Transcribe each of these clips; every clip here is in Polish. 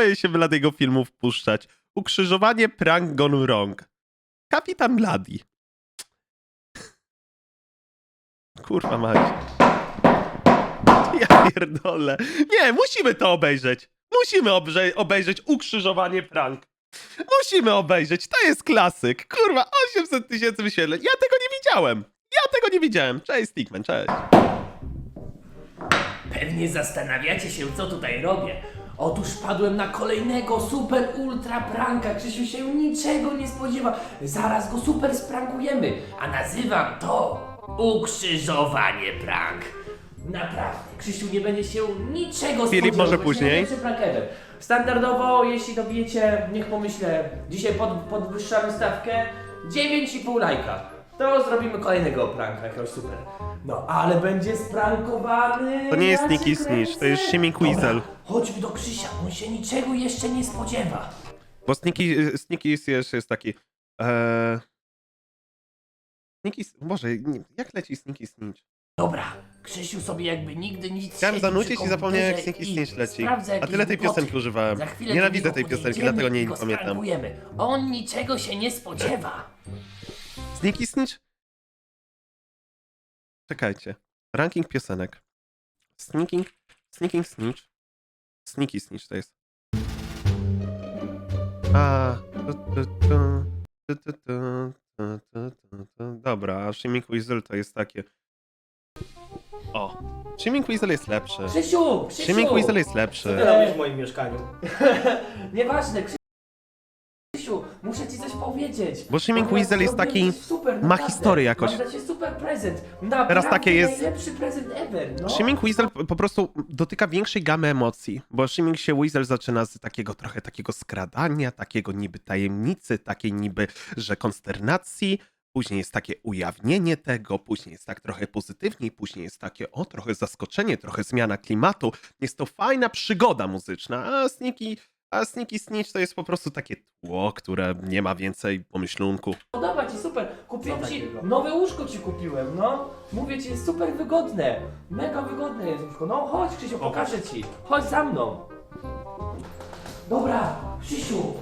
boję się Bladego filmu wpuszczać. Ukrzyżowanie prank gone wrong. Kapitan Bladi. Kurwa mać. Ja pierdolę. Nie, musimy to obejrzeć. Musimy obrze- obejrzeć ukrzyżowanie prank. Musimy obejrzeć, to jest klasyk. Kurwa, 800 tysięcy wyświetleń. Ja tego nie widziałem. Ja tego nie widziałem. Cześć, Stickman, cześć. Pewnie zastanawiacie się, co tutaj robię. Otóż padłem na kolejnego super ultra pranka. Krzysiu się niczego nie spodziewa. Zaraz go super sprankujemy. A nazywam to ukrzyżowanie prank. Naprawdę, Krzysiu nie będzie się niczego Filip, spodziewał. może Będzie później? najlepszy. Standardowo, jeśli to wiecie, niech pomyślę, dzisiaj pod, podwyższamy stawkę 9,5 lajka. To zrobimy kolejnego pranka, jakiegoś super. No, ale będzie sprankowany. To nie jest ja Nicky cię Snitch, to jest Shimmy Dobra, Quizel. Chodźmy do Krzysia, on się niczego jeszcze nie spodziewa. Bo Sneaky, Sneaky jest, taki... Eee... Sneaky... Boże, nie- jak leci Sneaky Snitch? Dobra, Krzysiu sobie jakby nigdy nic Chciałem siedzi zanucić i zapomniałem jak komputerze Sneaky i Snitch leci. sprawdza A jakieś tyle tej głupoty. piosenki używałem. Za chwilę Nienawidzę tej piosenki, podejdziemy dlatego i nie go pamiętam. sprankujemy. On niczego się nie spodziewa. Sneaky Snitch? Czekajcie. Ranking piosenek. Sneaking... Sneaking Snitch. Sneaky Snitch to jest. A... tu, tu, tu, tu, tu, tu, tu, tu, tu, tu. Dobra, a Shimmy Weasel to jest takie... O. Shimmy Weasel jest lepszy. Krzysiu, Krzysiu! Shimmy Weasel jest Co ty lepszy. robisz w moim mieszkaniu? Nieważne, Krzysiu, muszę ci coś powiedzieć. Bo Shimmy Dobra, Weasel jest zrobiłem taki- coś Super, ma naprawdę. historię jakoś. Mam dla ciebie super prezent. Naprawdę takie jest- najlepszy prezent ever, no. Shimming Weasel po po prostu dotyka większej gamy emocji, bo Shimming się Weasel zaczyna z takiego trochę takiego skradania, takiego niby tajemnicy, takiej niby, że konsternacji, później jest takie ujawnienie tego, później jest tak trochę pozytywniej, później jest takie o, trochę zaskoczenie, trochę zmiana klimatu. Jest to fajna przygoda muzyczna, a Sneaky, a Sneaky Snitch to jest po prostu takie tło, które nie ma więcej pomyślunku. Podoba ci, super. Kupiłem Co ci, takiego? nowe łóżko ci kupiłem, no. Mówię ci, jest super wygodne. Mega wygodne jest łóżko. No chodź Krzysiu, pokażę ci. Chodź za mną. Dobra, Krzysiu,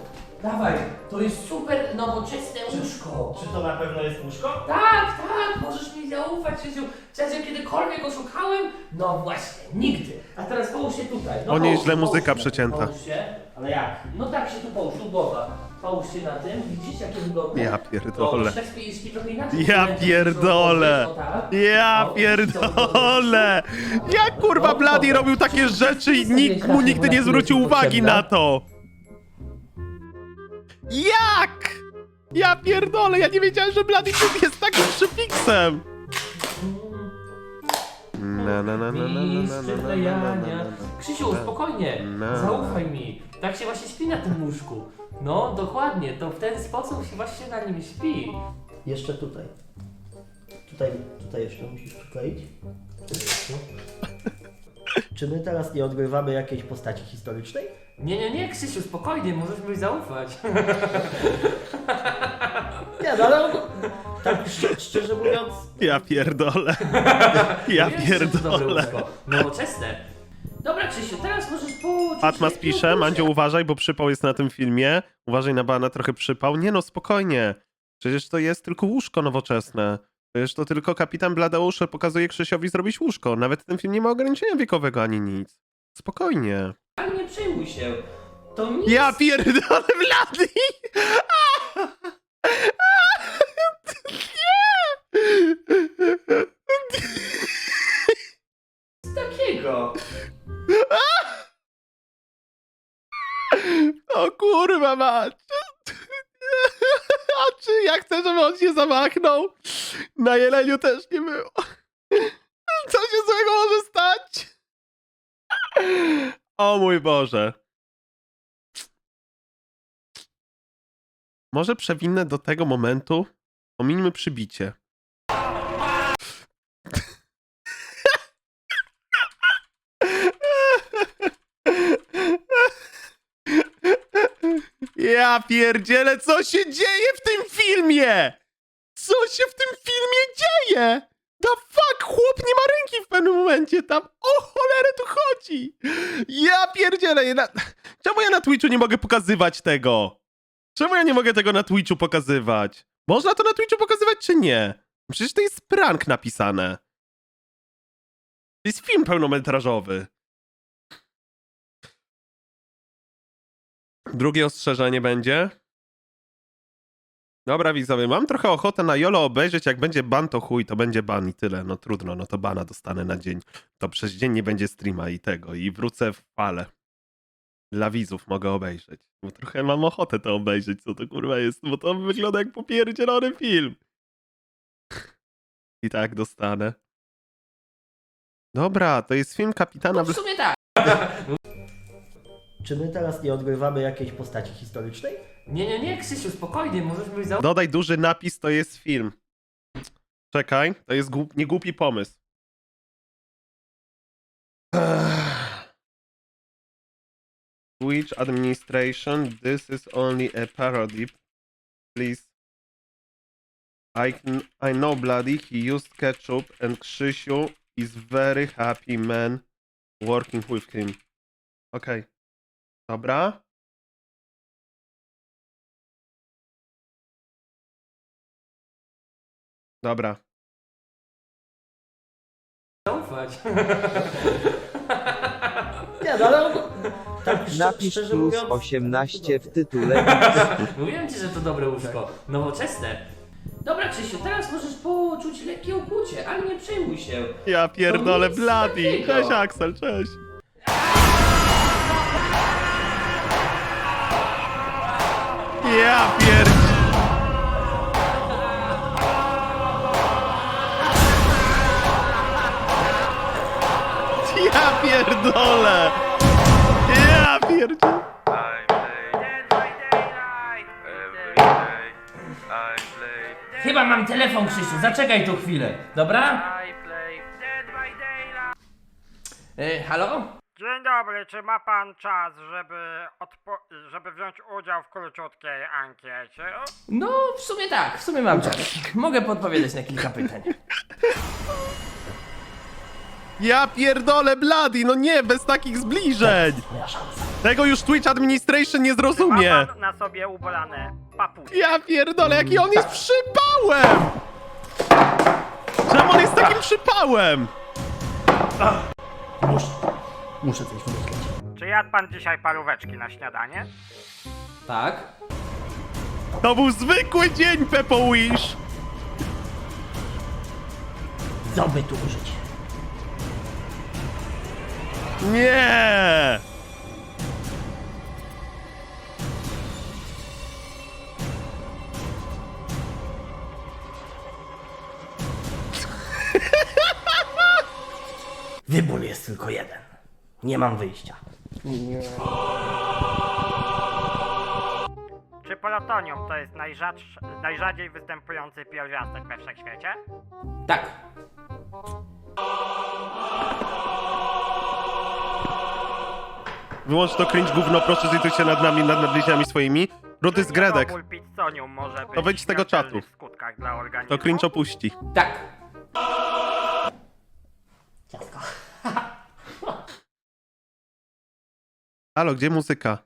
dawaj. To jest super nowoczesne łóżko. Czy to na pewno jest łóżko? Tak, tak, możesz mi zaufać, Krzysiu. Czy ja kiedykolwiek oszukałem? No właśnie, nigdy. A teraz połóż się tutaj. No O nie, połóż źle się, muzyka połóż się. przecięta. Połóż się. Ale jak? No tak się tu połóż, tu głowa. Połóż się na tym, widzisz jakie wygodne? Ja pierdolę. szekspirski trochę inaczej. Ja pierdolę. tak. Ja pierdolę! Jak kurwa Bloody robił takie rzeczy i nikt mu nigdy nie zwrócił uwagi na to? Jak? Ja pierdolę, ja nie wiedziałem, że Bloody jest takim przypiksem! Na. Krzysiu, spokojnie. No. Zaufaj mi. Tak się właśnie śpi na tym łóżku. No, dokładnie. To w ten sposób się właśnie na nim śpi. Jeszcze tutaj. Tutaj, tutaj jeszcze musisz przykleić. Czy my teraz nie odgrywamy jakiejś postaci historycznej? Nie, nie, nie, Krzysiu, spokojnie, możesz mi zaufać. Nie, no ale tak szcz- szczerze mówiąc, Ja pierdolę. Ja Wiem, że to dobre pierdolę. łóżko. Nowoczesne. Dobra, Krzysiu, teraz możesz połóż. Atmas pisze, Mandzio uważaj, bo przypał jest na tym filmie. Uważaj na bana, trochę przypał. Nie no, spokojnie. Przecież to jest tylko łóżko nowoczesne. Przecież to tylko kapitan Bladeusz pokazuje Krzysiowi zrobić łóżko. Nawet ten film nie ma ograniczenia wiekowego ani nic. Spokojnie. Ale nie przejmuj się. To nic. Ja pierdolę Blady! takiego. O kurwa mać! A czy ja chcę, żeby on się zamachnął? Na jeleniu też nie było. Co się złego może stać? O mój Boże. Może przewinę do tego momentu. Omińmy przybicie. Ja pierdzielę, co się dzieje w tym filmie? Co się w tym filmie dzieje? The fuck, chłop nie ma ręki w pewnym momencie tam. O cholerę tu chodzi. Ja pierdzielę. Ja, na... Czemu ja na Twitchu nie mogę pokazywać tego? Czemu ja nie mogę tego na Twitchu pokazywać? Można to na Twitchu pokazywać, czy nie? Przecież to jest prank napisane. To jest film pełnometrażowy. Drugie ostrzeżenie będzie. Dobra, widzowie, mam trochę ochotę na Jolo obejrzeć. Jak będzie ban, to chuj, to będzie ban i tyle. No trudno, no to bana dostanę na dzień. To przez dzień nie będzie streama i tego. I wrócę w fale. Dla widzów mogę obejrzeć. Bo trochę mam ochotę to obejrzeć, co to kurwa jest. Bo to wygląda jak popierdzielony film. I tak dostanę. Dobra, to jest film kapitana... No w sumie tak. Czy my teraz nie odgrywamy jakiejś postaci historycznej? Nie, nie, nie, Krzysiu, spokojnie, możesz być za... Dodaj duży napis, to jest film. Czekaj, to jest głup, niegłupi pomysł. Ech. Twitch administration, this is only a parody. Please. I, can, I know Bloody, he used ketchup and Krzysiu is very happy man working with him. Okej. Dobra. Dobra. zaufać. Nie, no ale tak Napisz szczerze plus mówiąc... 18 w tytule. Mówiłem ci, że to dobre łóżko. Nowoczesne. Dobra, Krzysiu, teraz możesz poczuć lekkie ukłucie, ale nie przejmuj się. Ja pierdolę nic Bloody. takiego. Cześć Axel, cześć. Ja pierd... Ja pierdolę. Ja pierdolę. I play Dead by Daylight every day. I play, Chyba mam telefon, Krzysiu, zaczekaj tu chwilę, dobra? I play Dead by Daylight. E, halo? Dzień dobry, czy ma pan czas, żeby, odpo- żeby wziąć udział w króciutkiej ankiecie? No, w sumie tak, w sumie mam czas. Mogę podpowiedzieć na kilka pytań. Ja pierdolę Bloody, no nie, bez takich zbliżeń. Tego już Twitch Administration nie Ma zrozumie. pan na sobie ubrane papugi? Ja pierdolę, jaki on jest przypałem! Czemu on jest takim przypałem? Muszę, muszę coś wymyśleć. Czy jadł pan dzisiaj paróweczki na śniadanie? Tak? To był zwykły dzień, Pepo Wish! Zoby tu użyć. Nie! Wybór jest tylko jeden. Nie mam wyjścia. Czy polotonium to jest najrzadszy, najrzadziej występujący pierwiastek we wszechświecie? Tak. Wyłącz to cringe gówno, proszę zlituj się nad nami, nad bliźniami swoimi. Rudy z Gredek. nitrobul pizzonium może być z tego śmiertelny czatu. w skutkach dla organizmu? To cringe opuści. Tak. Halo, gdzie muzyka?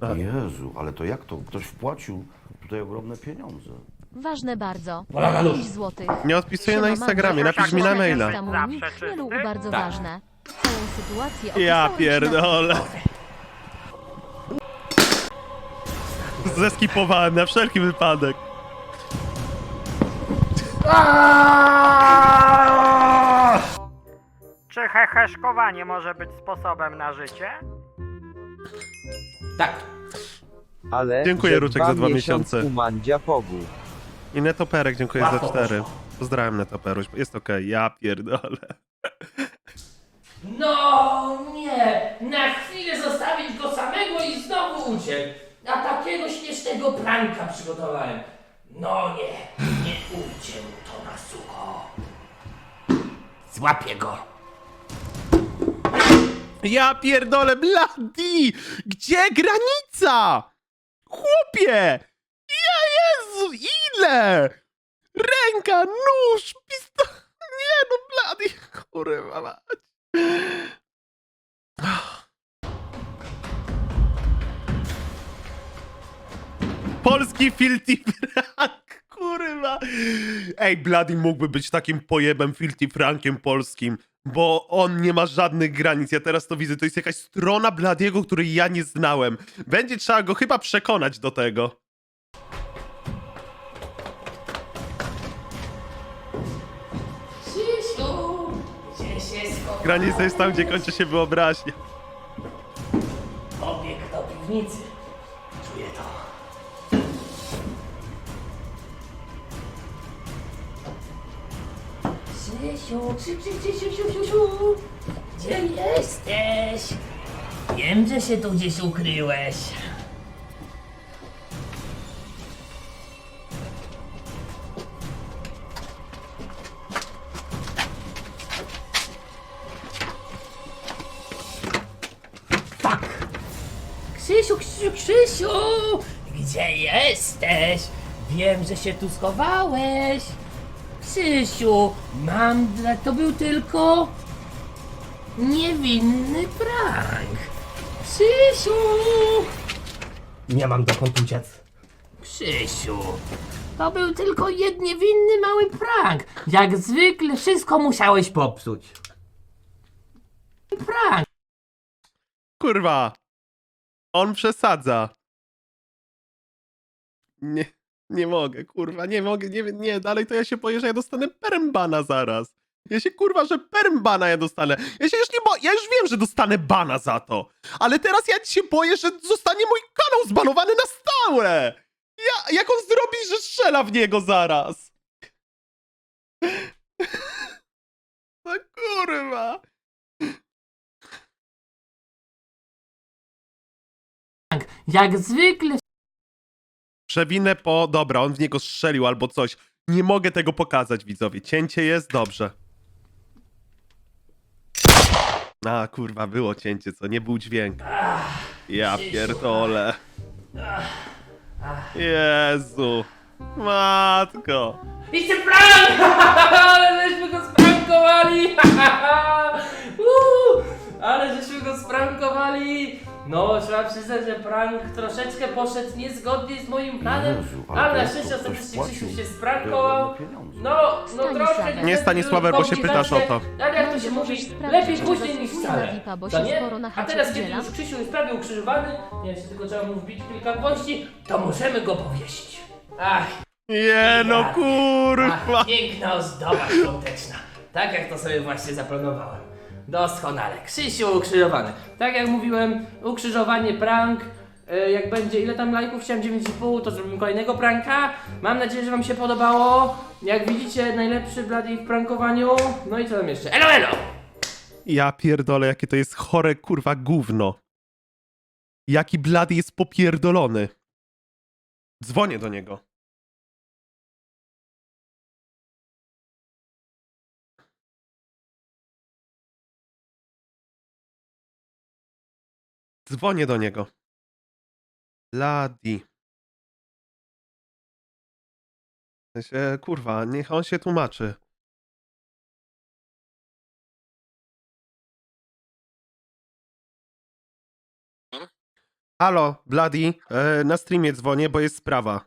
Tak. Jezu, ale to jak to? Ktoś wpłacił tutaj ogromne pieniądze. Ważne bardzo. Wola, luz. 5 złotych. Nie odpisuję na Instagramie, napisz mi na maila. bardzo Tak. ważne. Całą sytuację Ja na- pierdolę. Zeskipowałem na wszelki wypadek. Heheszkowanie może być sposobem na życie? Tak. Ale Dziękuję, że Ruczek, za dwa miesiące. U Mandzia Pogu. I Netoperek, dziękuję za Łatwo cztery. poszło. Pozdrawiam Netoperuś, jest okej, ja pierdolę. No nie! Na chwilę zostawić go samego i znowu uciekł. A takiego śmiesznego pranka przygotowałem. No nie, nie ujdzie mu to na sucho. Złapię go. Ja pierdolę, bladi! Gdzie granica? Chłopie! Ja Jezu, ile? Ręka, nóż, pistolet. Nie no, bladi, kurwa mać. Polski filtr kurwa. Ej, Bloody mógłby być takim pojebem Filthy Frankiem polskim, bo on nie ma żadnych granic. Ja teraz to widzę, to jest jakaś strona Bladiego, której ja nie znałem. Będzie trzeba go chyba przekonać do tego. Schowałeś? Granica jest tam, gdzie kończy się wyobraźnia. Pobiegł do piwnicy. Krzysiu, Krzy- Krzy- Krzysiu, Krzysiu, Krzysiu, gdzie jesteś? Wiem, że się tu gdzieś ukryłeś. Krzysiu, Krzysiu, Krzysiu! Gdzie jesteś? Wiem, że się tu schowałeś. Krzysiu, mam dla... To był tylko... Niewinny prank. Krzysiu! Nie mam dokąd uciec. Krzysiu, to był tylko jed niewinny mały prank. Jak zwykle wszystko musiałeś popsuć. Prank. Kurwa. On przesadza. Nie, nie mogę, kurwa, nie mogę, nie, nie, dalej to ja się boję, że ja dostanę permbana zaraz. Ja się kurwa, że permbana ja dostanę. Ja się już nie boję, ja już wiem, że dostanę bana za to. Ale teraz ja się boję, że zostanie mój kanał zbanowany na stałe. Ja, jak on zrobi, że strzela w niego zaraz. No kurwa. Jak zwykle Przewinę po. Dobra, on w niego strzelił albo coś. Nie mogę tego pokazać, widzowie. Cięcie jest dobrze. A, kurwa, było cięcie, co? Nie był dźwięk. Ja pierdolę. Jezu. Matko. It's a prank! Ale żeśmy go sprankowali! Ale żeśmy go sprankowali! No, trzeba przyznać, że prank troszeczkę poszedł niezgodnie z moim planem, Jezu, ale ale na to szczęście ktoś ostatecznie płacił Krzysiu się te sprankował. ogromne pieniądze. No, no Stanisław. troszkę... Nie Stanisławer, bo się pytasz o to. Ale jak to się mówi, lepiej później niż wcale. bo To się nie? sporo na A teraz, kiedy już Krzysiu jest prawie ukrzyżowany, nie wiem, czy tylko trzeba mu wbić kilka gwoździ, to możemy go powiesić. Ach, Nie no, Ach, kurwa. piękna ozdoba świąteczna. Tak jak to sobie właśnie zaplanowałem. Doskonale. Krzysiu ukrzyżowany. Tak jak mówiłem, ukrzyżowanie prank. E, Jak będzie, ile tam lajków? Chciałem 9,5, to zrobimy kolejnego pranka. Mam nadzieję, że wam się podobało. Jak widzicie, najlepszy Bloody w prankowaniu. No i co tam jeszcze? Elo, elo! Ja pierdolę, jakie to jest chore, kurwa, gówno. Jaki blady jest popierdolony. Dzwonię do niego. Dzwonię do niego. Bladi. W sensie, kurwa, niech on się tłumaczy. Halo, Bloody, e, na streamie dzwonię, bo jest sprawa.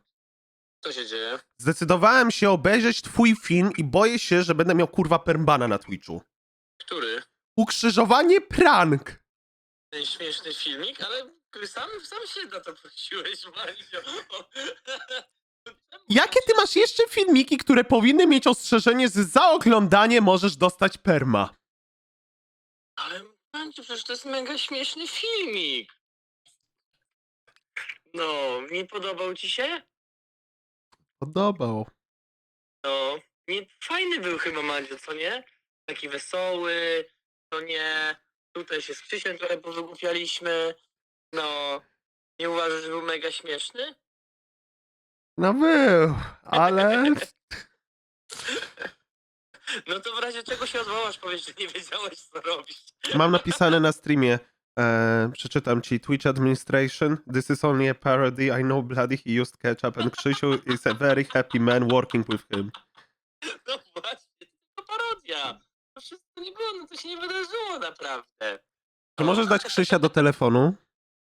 Co się dzieje? Zdecydowałem się obejrzeć twój film i boję się, że będę miał kurwa permbana na Twitchu. Który? Ukrzyżowanie prank! Ten śmieszny filmik, ale sam, sam się na to prosiłeś, Mario. Jakie ty masz jeszcze filmiki, które powinny mieć ostrzeżenie, że za oglądanie możesz dostać perma? Ale Manciu, przecież to jest mega śmieszny filmik. No, nie podobał ci się? Podobał. No, nie, fajny był chyba Mandzio, co nie? Taki wesoły, to nie. Tutaj się z Krzysiem trochę powygłupialiśmy. No, nie uważasz, że był mega śmieszny? No był, ale... No to w razie czego się odwołasz, powiedz, że nie wiedziałeś, co robisz. Mam napisane na streamie. E, przeczytam ci. Twitch administration. This is only a parody. I know bloody he used ketchup and Krzysiu is a very happy man working with him. No właśnie, to parodia. To wszystko nie było, no to się nie wydarzyło naprawdę. Czy możesz dać Krzysia do telefonu?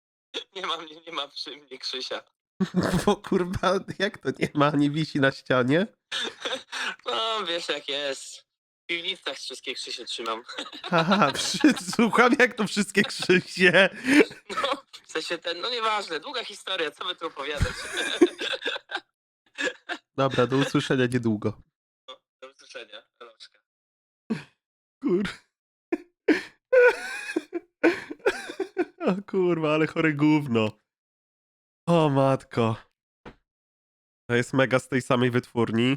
Nie mam, nie, nie ma przy mnie Krzysia. Bo kurwa, jak to nie ma, nie wisi na ścianie? No, wiesz jak jest. W piwnicach wszystkie Krzysiu trzymam. Haha, przy- słucham jak to wszystkie krzysie. No, w sensie ten, no nieważne, długa historia, co by tu opowiadać. Dobra, do usłyszenia niedługo. No, do usłyszenia, Eloczka. Kur... O kurwa, ale chore gówno. O matko. To jest mega z tej samej wytwórni.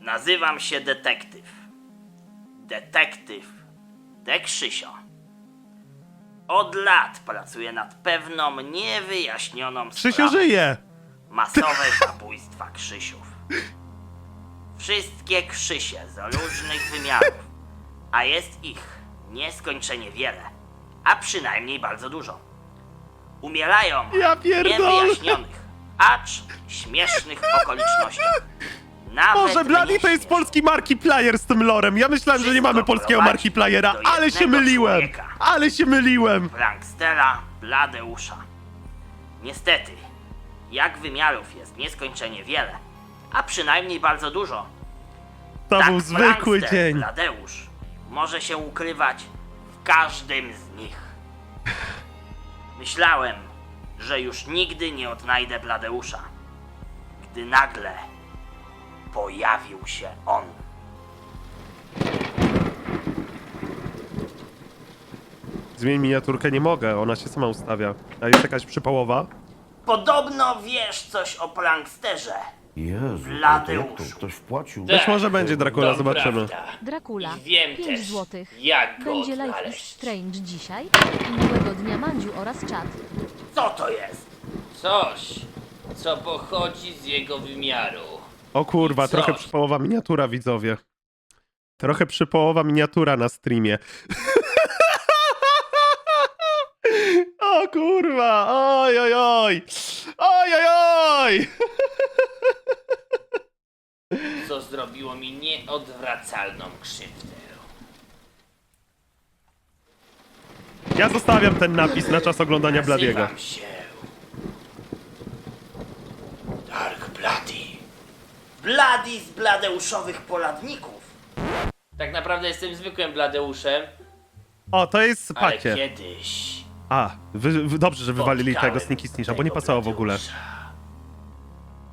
Nazywam się detektyw. Detektyw De Krzysio. Od lat pracuję nad pewną niewyjaśnioną Krzysio sprawą. żyje! Masowe zabójstwa Krzysiów. Wszystkie Krzysie z różnych wymiarów, a jest ich nieskończenie wiele, a przynajmniej bardzo dużo. Umierają Ja pierdolę! niewyjaśnionych, acz śmiesznych okolicznościach. Nawet Może Bloody mnie to jest śmieszy. polski Markiplier z tym lorem. Ja myślałem, że nie mamy polskiego prowadzi Markipliera, do ale się jednego myliłem! człowieka. Ale się myliłem! Prankstera Bladeusza. Niestety, jak wymiarów jest nieskończenie wiele, a przynajmniej bardzo dużo, To tak był zwykły prankster dzień. Bladeusz może się ukrywać w każdym z nich. Myślałem, że już nigdy nie odnajdę Bladeusza, gdy nagle pojawił się on. Zmień miniaturkę nie mogę, ona się sama ustawia. A jest jakaś przypałowa? Podobno wiesz coś o pranksterze. Jezu, jak Bladeusz. to ktoś wpłacił? Być Tak, może będzie Dracula, to zobaczymy. prawda. Dracula. I wiem 5 też, złotych. jak go Będzie Life is odnaleźć. Strange dzisiaj. I miłego dnia Mandziu oraz czat. Co to jest? Coś, co pochodzi z jego wymiaru. O kurwa, I trochę coś. przypałowa miniatura, widzowie. Trochę przypałowa miniatura na streamie. O kurwa, oj, oj, oj. Oj, oj, oj. co zrobiło mi nieodwracalną krzywdę. Ja zostawiam ten napis na czas oglądania Bladiego. Nazywam się Dark Bloody. Bladi z Bladeuszowych poladników. Tak naprawdę jestem zwykłym Bladeuszem, O, to jest ale pacie. kiedyś A, wy, wy, dobrze, że wywalili spotkałem tego Sneaky Snitcha, bo nie tego pasowało w ogóle.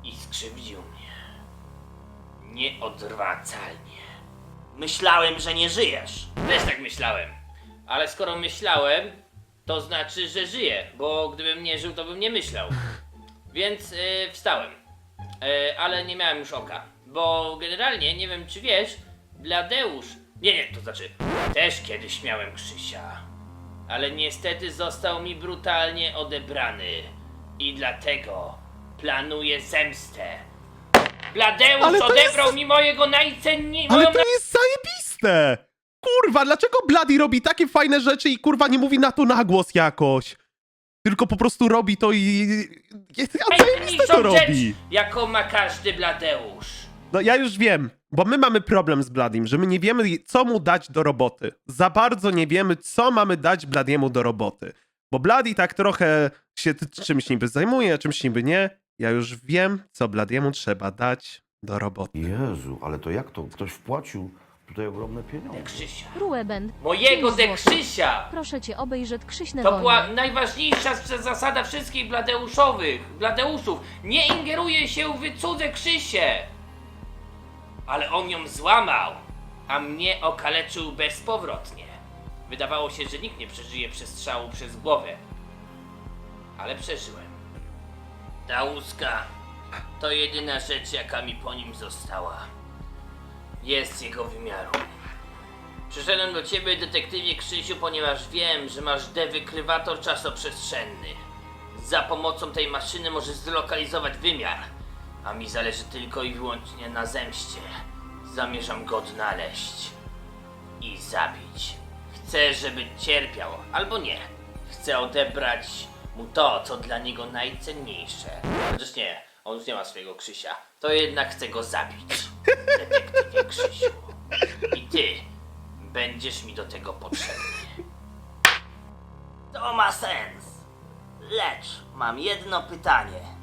I skrzywdził mnie. Nieodwracalnie. Myślałem, że nie żyjesz. Też tak myślałem. Ale skoro myślałem, to znaczy, że żyję, bo gdybym nie żył, to bym nie myślał. Więc y, wstałem. Y, ale nie miałem już oka. Bo generalnie, nie wiem czy wiesz, Bladeusz. Nie, nie, to znaczy, też kiedyś miałem Krzysia. Ale niestety został mi brutalnie odebrany. I dlatego planuję zemstę. Bladeusz Ale jest- odebrał mi mojego najcenniejszego. Ale to jest zajebiste! Kurwa, dlaczego Bloody robi takie fajne rzeczy i kurwa nie mówi na to na głos jakoś? Tylko po prostu robi to i... On zajebiste to robi! jaką ma każdy Bladeusz. No ja już wiem, bo my mamy problem z Bladim, że my nie wiemy, co mu dać do roboty. Za bardzo nie wiemy, co mamy dać Bladiemu do roboty. Bo Bladi tak trochę się czymś niby zajmuje, czymś niby nie. Ja już wiem, co Bladiemu trzeba dać do roboty. Jezu, ale to jak to ktoś wpłacił tutaj ogromne pieniądze? Krzysia. Rueben. Mojego pięć de złotych. Krzysia! Proszę cię obejrzeć Krzyśne To była wojny. najważniejsza z- zasada wszystkich Bladeuszowych, Bladeuszów. Nie ingeruje się w cudze Krzysie! Ale on ją złamał, a mnie okaleczył bezpowrotnie. Wydawało się, że nikt nie przeżyje przestrzału przez głowę. Ale przeżyłem. Ta łuska to jedyna rzecz, jaka mi po nim została. Jest jego wymiaru. Przyszedłem do ciebie, detektywie Krzysiu, ponieważ wiem, że masz dewykrywator czasoprzestrzenny. Za pomocą tej maszyny możesz zlokalizować wymiar, a mi zależy tylko i wyłącznie na zemście. Zamierzam go odnaleźć i zabić. Chcę, żeby cierpiał, albo nie. Chcę odebrać mu to, co dla niego najcenniejsze. Chociaż nie, on już nie ma swojego Krzysia. To jednak chcę go zabić. Detektywie Krzysiu. I ty będziesz mi do tego potrzebny. To ma sens. Lecz mam jedno pytanie.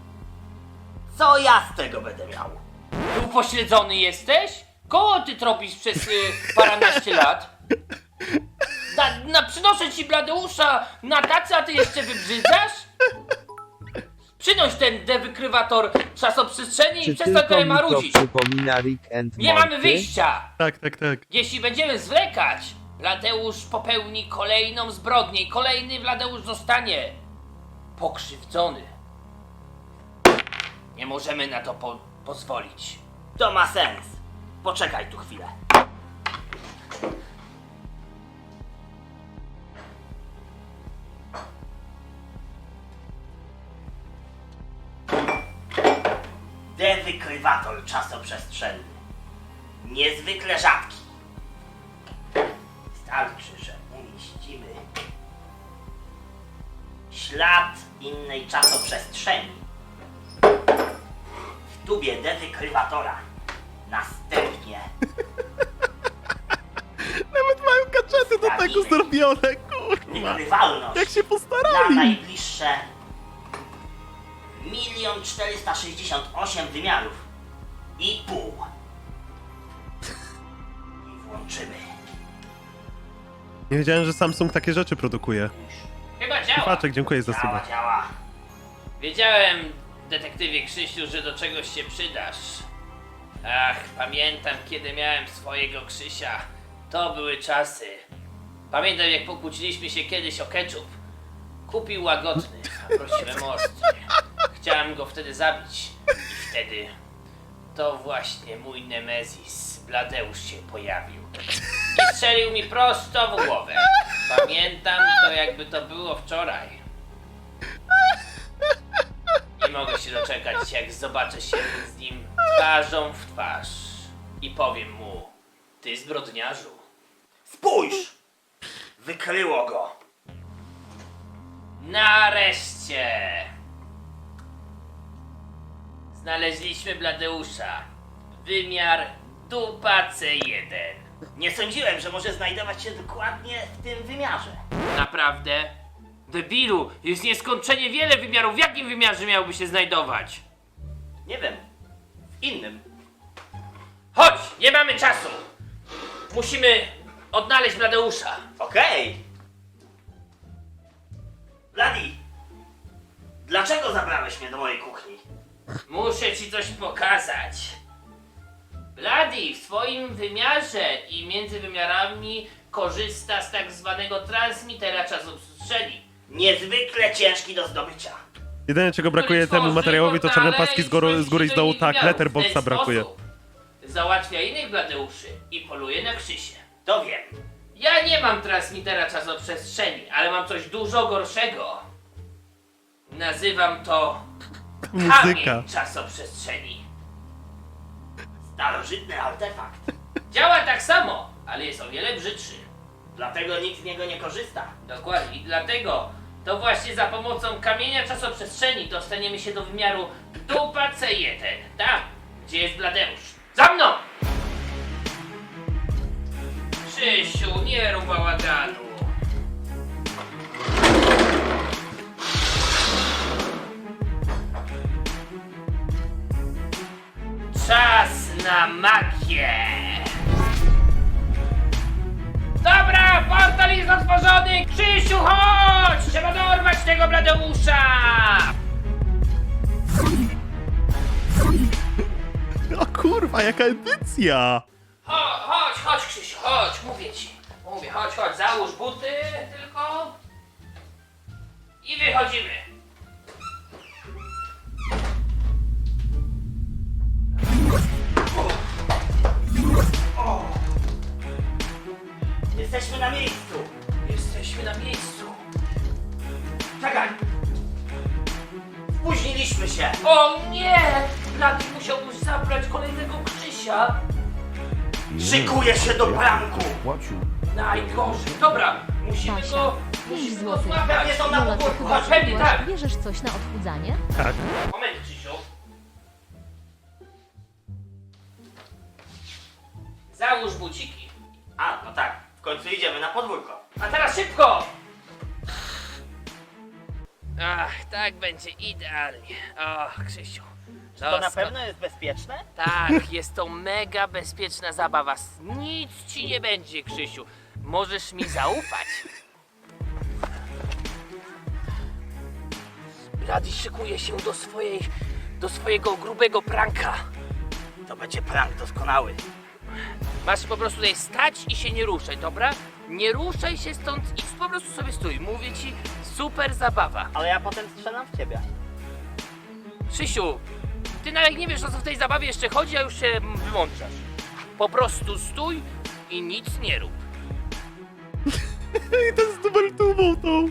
Co ja z tego będę miał? Upośledzony jesteś? Koło ty tropisz przez y, paranaście lat? Na, na, przynoszę ci Bladeusza na tacy, a ty jeszcze wybrzydzasz? Przynoś ten dewykrywator czasoprzestrzeni i przestań tutaj marudzić. przypomina Rick and Nie Morty? mamy wyjścia! Tak, tak, tak. Jeśli będziemy zwlekać, Bladeusz popełni kolejną zbrodnię i kolejny Bladeusz zostanie pokrzywdzony. Nie możemy na to po pozwolić. To ma sens. Poczekaj tu chwilę. Dewykrywator czasoprzestrzenny. Niezwykle rzadki. Starczy, że umieścimy ślad innej czasoprzestrzeni w tubie dewykrywatora. Następnie Nawet mają gadżety do tego zrobione, kurwa. wykrywalność Jak się na postarali. najbliższe milion czterysta sześćdziesiąt osiem wymiarów i pół. I włączymy. Nie wiedziałem, że Samsung takie rzeczy produkuje. Chyba działa. Paczek, dziękuję za Działa, suba. działa. Wiedziałem, detektywie Krzysiu, że do czegoś się przydasz. Ach, pamiętam kiedy miałem swojego Krzysia. To były czasy. Pamiętam jak pokłóciliśmy się kiedyś o ketchup. Kupił łagodny, a prosiłem o. Chciałem go wtedy zabić. I wtedy to właśnie mój Nemezis, Bladeusz się pojawił. I strzelił mi prosto w głowę. Pamiętam to jakby to było wczoraj. Nie mogę się doczekać, jak zobaczę się z nim twarzą w twarz i powiem mu: Ty zbrodniarzu. Spójrz! Wykryło go. Nareszcie! Znaleźliśmy Bladeusza. Wymiar dupa C1. Nie sądziłem, że może znajdować się dokładnie w tym wymiarze. Naprawdę? Debilu, jest nieskończenie wiele wymiarów. W jakim wymiarze miałby się znajdować? Nie wiem. W innym. Chodź, nie mamy czasu. Musimy odnaleźć Bladeusza. Okej. Bladi! Dlaczego zabrałeś mnie do mojej kuchni? Muszę ci coś pokazać. Bloody w swoim wymiarze i między wymiarami korzysta z tak zwanego transmitera czasoprzestrzeni. Niezwykle ciężki do zdobycia. Jedyne czego brakuje temu materiałowi to czarne paski z góry, z góry i z dołu, tak, letterboxa brakuje. Załatwia innych Bladeuszy i poluje na Krzysie. To wiem. Ja nie mam transmitera czasoprzestrzeni, ale mam coś dużo gorszego. Nazywam to Muzyka. kamień czasoprzestrzeni. Starożytny artefakt. Działa tak samo, ale jest o wiele brzydszy. Dlatego nikt z niego nie korzysta. Dokładnie, i dlatego to właśnie za pomocą kamienia czasoprzestrzeni dostaniemy się do wymiaru dupa C1. Tam, gdzie jest Bladeusz. Za mną! Krzysiu, nie rób bałaganu. Czas na magię! Tego Bladeusza! O kurwa, jaka edycja! Chodź, chodź, chodź Krzysiu, chodź, mówię ci. Mówię, chodź, chodź, załóż buty tylko. I wychodzimy. Jesteśmy na miejscu. Jesteśmy na miejscu. Czekaj. Spóźniliśmy się. O nie! Blady musiałbyś zabrać kolejnego Krzysia. Szykuję się do pranku. Płacił. Najgorzej. Dobra, musimy go... 5 Musimy go złotych. złapać. Pewnie są na podwórku. Chodź, pewnie tak. Bierzesz coś na odchudzanie? Tak. Moment, Krzysiu. Załóż buciki. A, no tak. W końcu idziemy na podwórko. A teraz szybko! Ach, tak będzie idealnie. O, Krzysiu, To na pewno jest bezpieczne? Tak, jest to mega bezpieczna zabawa. Nic ci nie będzie, Krzysiu. Możesz mi zaufać. Blady szykuje się do swojej, do swojego grubego pranka. To będzie prank doskonały. Masz po prostu tutaj stać i się nie ruszaj, dobra? Nie ruszaj się stąd i po prostu sobie stój. Mówię ci, super zabawa. Ale ja potem strzelam w ciebie. Krzysiu, ty nawet nie wiesz o co w tej zabawie jeszcze chodzi, a już się wyłączasz. Po prostu stój i nic nie rób. I ten z tubą tą.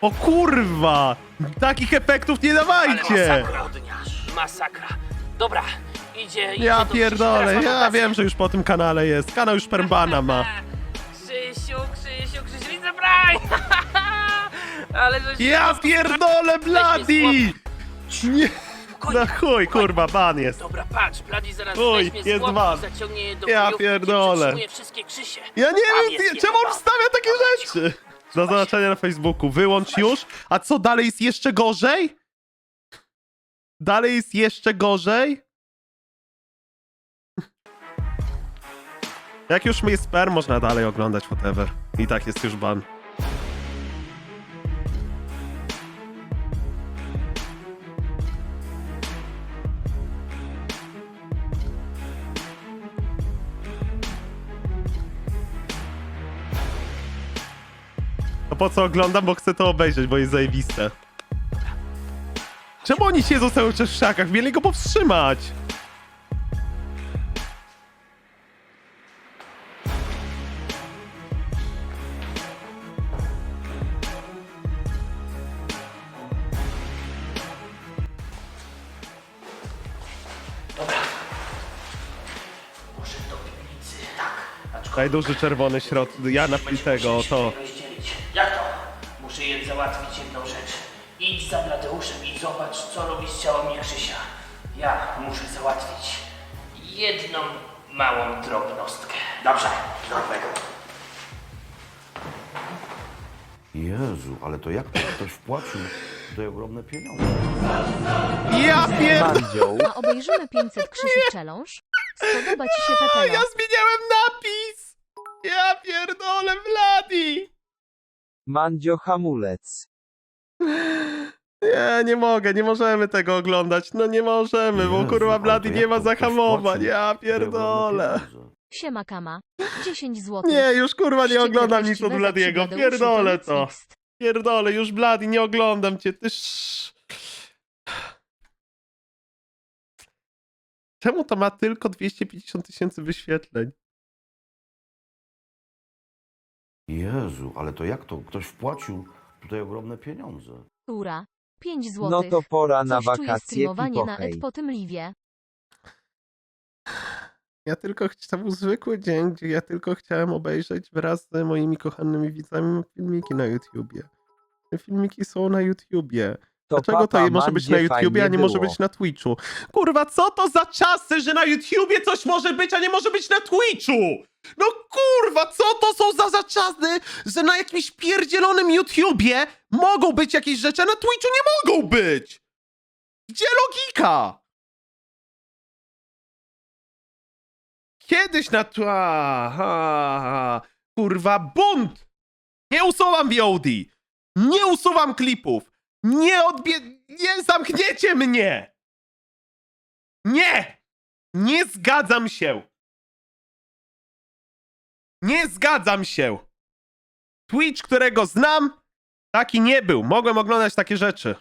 O kurwa! Takich efektów nie Ale dawajcie! masakra, odniasz. Masakra. Dobra, idzie, idzie Ja do pierdolę, ja wiem, że już po tym kanale jest. Kanał już permbana ma. Krzysiu, Krzysiu, Krzysiu, widzę brań! Ale żeś... Ja pierdolę, Bloody! Nie, na chuj, kurwa, ban jest. Dobra, patrz, Blady zaraz Oj, weźmie jest złotko ban. i zaciągnie je do Ja kryjówki, pierdolę. przetrzymuje wszystkie Krzysie. Ja nie Tam wiem, jest wie- czemu on wstawia takie rzeczy. Do zobaczenia na Facebooku. Wyłącz już. A co dalej jest jeszcze gorzej? Dalej jest jeszcze gorzej? Jak już jest sper, można dalej oglądać whatever. I tak jest już ban. No po co oglądam, bo chcę to obejrzeć, bo jest zajebiste. Czemu oni siedzą cały czas w szakach? Mieli go powstrzymać. Aczkolwiek Najduży czerwony środ... Ja na będziemy tego, to... Jak to? Muszę je załatwić jedną rzecz. Idź za Bladeuszem i zobacz, co robi z ciałem mi Krzysia. Ja muszę załatwić jedną małą drobnostkę. Dobrze, dobrego. Jezu, ale to jak to ktoś wpłacił tutaj ogromne pieniądze? Ja pierd... Mandzioł, A obejrzymy 500 Krzysiu Challenge? Spodoba ci się Ja Pepelo? zmieniałem napis! Ja pierdolę, Vladi! Mandzio Hamulec. Nie, nie mogę, nie możemy tego oglądać. No nie możemy, bo Jezu, kurwa ale Blady nie jak ma to zahamowań. Ja pierdolę. Siema Kama. 10 zł. Nie, już kurwa nie oglądam nic od Bladiego. Pierdolę to. Pierdolę, już Blady, nie oglądam cię. Ty sz... Czemu to ma tylko 250 tysięcy wyświetleń? Jezu, ale to jak to ktoś wpłacił tutaj ogromne pieniądze? Tura. 5 zł. No to pora na wakacje streamowanie na po tym liwie. Ja tylko chciałem, to był zwykły dzień, gdzie ja tylko chciałem obejrzeć wraz z moimi kochanymi widzami filmiki na YouTubie. Te filmiki są na YouTubie. Dlaczego to może być na YouTubie, a nie może być na Twitchu? Kurwa, co to za czasy, że na YouTubie coś może być, a nie może być na Twitchu? No kurwa, co to są za za czasy, że na jakimś pierdzielonym YouTubie mogą być jakieś rzeczy, a na Twitchu nie mogą być? Gdzie logika? Kiedyś na... Aha, kurwa, bunt! Nie usuwam VOD! Nie usuwam klipów! Nie odbie... Nie zamkniecie mnie! Nie! Nie zgadzam się! Nie zgadzam się! Twitch, którego znam, taki nie był. Mogłem oglądać takie rzeczy.